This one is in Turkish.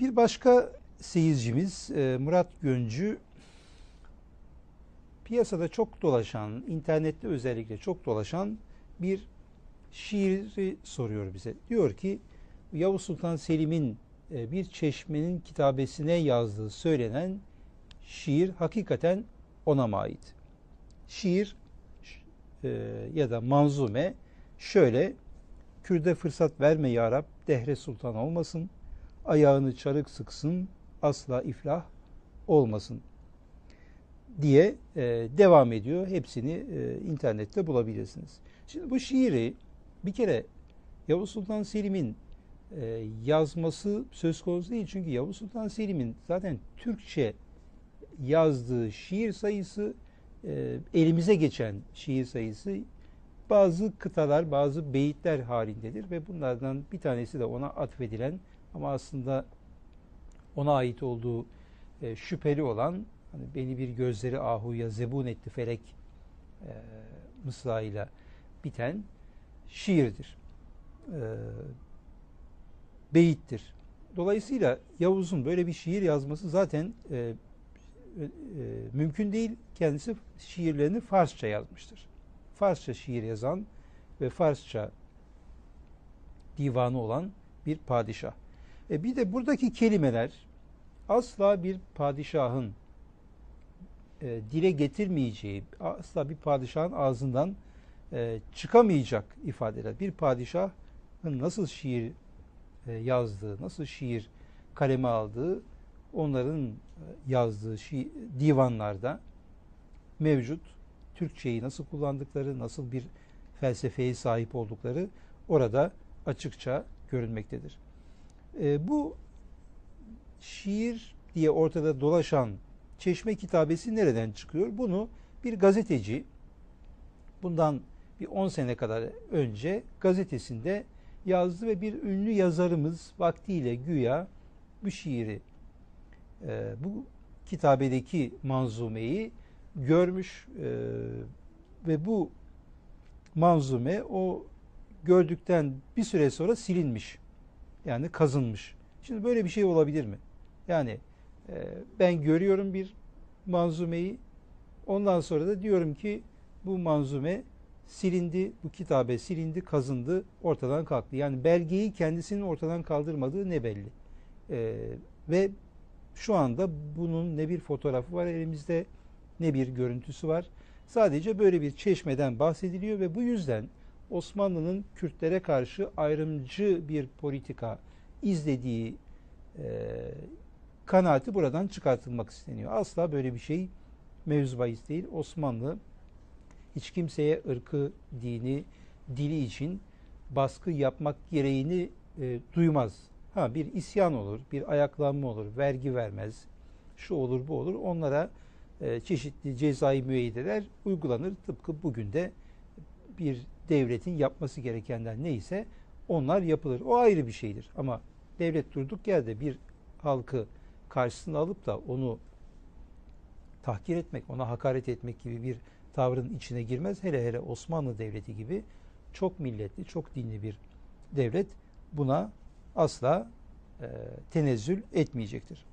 Bir başka seyircimiz e, Murat Göncü piyasada çok dolaşan, internette özellikle çok dolaşan bir şiiri soruyor bize. Diyor ki Yavuz Sultan Selim'in e, bir çeşmenin kitabesine yazdığı söylenen şiir hakikaten ona mı ait? Şiir e, ya da manzume şöyle Kürde fırsat verme ya Rab, dehre sultan olmasın, ayağını çarık sıksın, asla iflah olmasın diye e, devam ediyor. Hepsini e, internette bulabilirsiniz. Şimdi bu şiiri bir kere Yavuz Sultan Selim'in e, yazması söz konusu değil. Çünkü Yavuz Sultan Selim'in zaten Türkçe yazdığı şiir sayısı e, elimize geçen şiir sayısı bazı kıtalar, bazı beyitler halindedir ve bunlardan bir tanesi de ona atfedilen ama aslında ona ait olduğu e, şüpheli olan hani beni bir gözleri ahuya zebun etti felek e, mısrağıyla biten şiirdir. E, beyittir. Dolayısıyla Yavuz'un böyle bir şiir yazması zaten e, e, mümkün değil. Kendisi şiirlerini Farsça yazmıştır. Farsça şiir yazan ve Farsça divanı olan bir padişah. E bir de buradaki kelimeler asla bir padişahın e, dile getirmeyeceği, asla bir padişahın ağzından e, çıkamayacak ifadeler. Bir padişahın nasıl şiir e, yazdığı, nasıl şiir kaleme aldığı, onların e, yazdığı şiir, divanlarda mevcut. Türkçeyi nasıl kullandıkları, nasıl bir felsefeye sahip oldukları orada açıkça görünmektedir. E, bu şiir diye ortada dolaşan Çeşme Kitabesi nereden çıkıyor? Bunu bir gazeteci bundan bir 10 sene kadar önce gazetesinde yazdı ve bir ünlü yazarımız vaktiyle güya bu şiiri e, bu kitabedeki manzumeyi görmüş e, ve bu manzume o gördükten bir süre sonra silinmiş. Yani kazınmış. Şimdi böyle bir şey olabilir mi? Yani e, ben görüyorum bir manzumeyi ondan sonra da diyorum ki bu manzume silindi, bu kitabe silindi, kazındı, ortadan kalktı. Yani belgeyi kendisinin ortadan kaldırmadığı ne belli. E, ve şu anda bunun ne bir fotoğrafı var elimizde ne bir görüntüsü var. Sadece böyle bir çeşmeden bahsediliyor ve bu yüzden Osmanlı'nın Kürtlere karşı ayrımcı bir politika izlediği e, kanaati buradan çıkartılmak isteniyor. Asla böyle bir şey mevzu bahis değil. Osmanlı hiç kimseye ırkı, dini, dili için baskı yapmak gereğini e, duymaz. Ha bir isyan olur, bir ayaklanma olur, vergi vermez, şu olur bu olur. Onlara çeşitli cezai müeyyideler uygulanır. Tıpkı bugün de bir devletin yapması gerekenler neyse onlar yapılır. O ayrı bir şeydir. Ama devlet durduk yerde bir halkı karşısına alıp da onu tahkir etmek, ona hakaret etmek gibi bir tavrın içine girmez. Hele hele Osmanlı Devleti gibi çok milletli, çok dinli bir devlet buna asla e, tenezzül etmeyecektir.